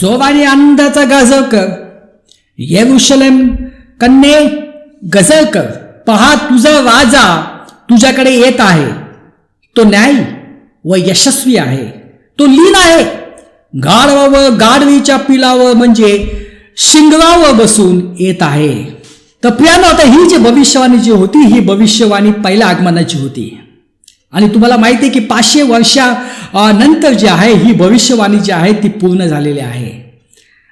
जोवारी आनंदाचा गाजव कर येरुशलेम कन्ये गजर पहा तुझा राजा तुझ्याकडे येत आहे तो न्यायी व यशस्वी आहे तो लीन आहे गाढवावं गाढवीच्या पिलावर म्हणजे शिंगरावर बसून येत आहे तर प्रियानो आता ही जी भविष्यवाणी जी होती ही भविष्यवाणी पहिल्या आगमनाची होती आणि तुम्हाला माहिती आहे की पाचशे वर्षा नंतर जी आहे ही भविष्यवाणी जी आहे ती पूर्ण झालेली आहे.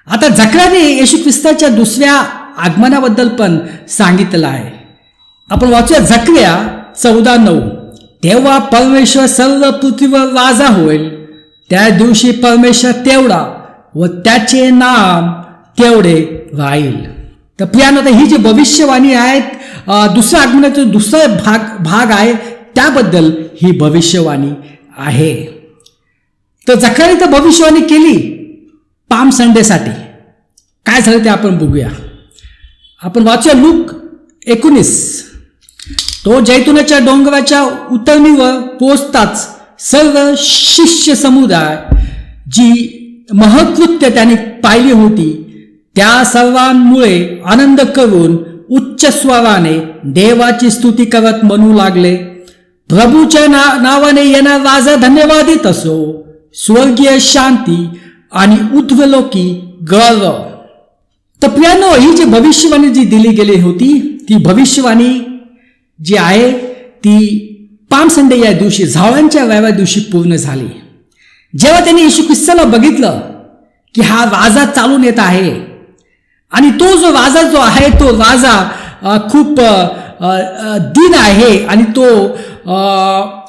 आता जकराने येशू ख्रिस्ताच्या दुसऱ्या आगमनाबद्दल पण सांगितलं आहे. आपण वाचूया जकऱ्या चौदा नऊ. तेव्हा परमेश्वर सर्व पृथ्वीवर राजा होईल. त्या दिवशी परमेश्वर तेवढा व त्याचे नाम तेवढे राहील. तर प्रियानो ही जी भविष्यवाणी आहेत दुसऱ्या आगमनाचा दुसरा भाग भाग आहे त्याबद्दल ही भविष्यवाणी आहे. तर जखारी तर भविष्यवाणी केली पाम संडेसाठी. काय झालं ते आपण बघूया. आपण वाचूया लूक एकोणीस. तो जैतुनाच्या डोंगराच्या उतरणीवर पोचताच सर्व शिष्य समुदाय जी महकृत्य त्याने पाहिली होती त्या सर्वांमुळे आनंद करून उच्च स्वराने देवाची स्तुती करत म्हणू लागले. प्रभूच्या ना नावाने येणार राजा धन्यवादित असो. स्वर्गीय शांती आणि उद्वलोकी गौरव. तर प्रियानो ही जी भविष्यवाणी जी दिली गेली होती ती भविष्यवाणी जी आहे ती पाम संडे या दिवशी झावळांच्या व्याव्या दिवशी पूर्ण झाली. जेव्हा त्यांनी येशू ख्रिस्ताला बघितलं की हा राजा चालून येत आहे आणि तो जो राजा जो आहे तो राजा खूप दिन आहे आणि तो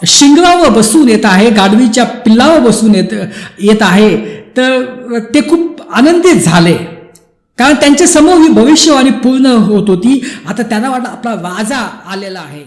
शिंगरावर बसून येत आहे गाढवीच्या पिल्लावर बसून येत येत आहे. तर ते खूप आनंदित झाले. कारण त्यांच्यासमोर ही भविष्यवाणी पूर्ण होत होती. आता त्यांना वाटलं आपला राजा आलेला आहे.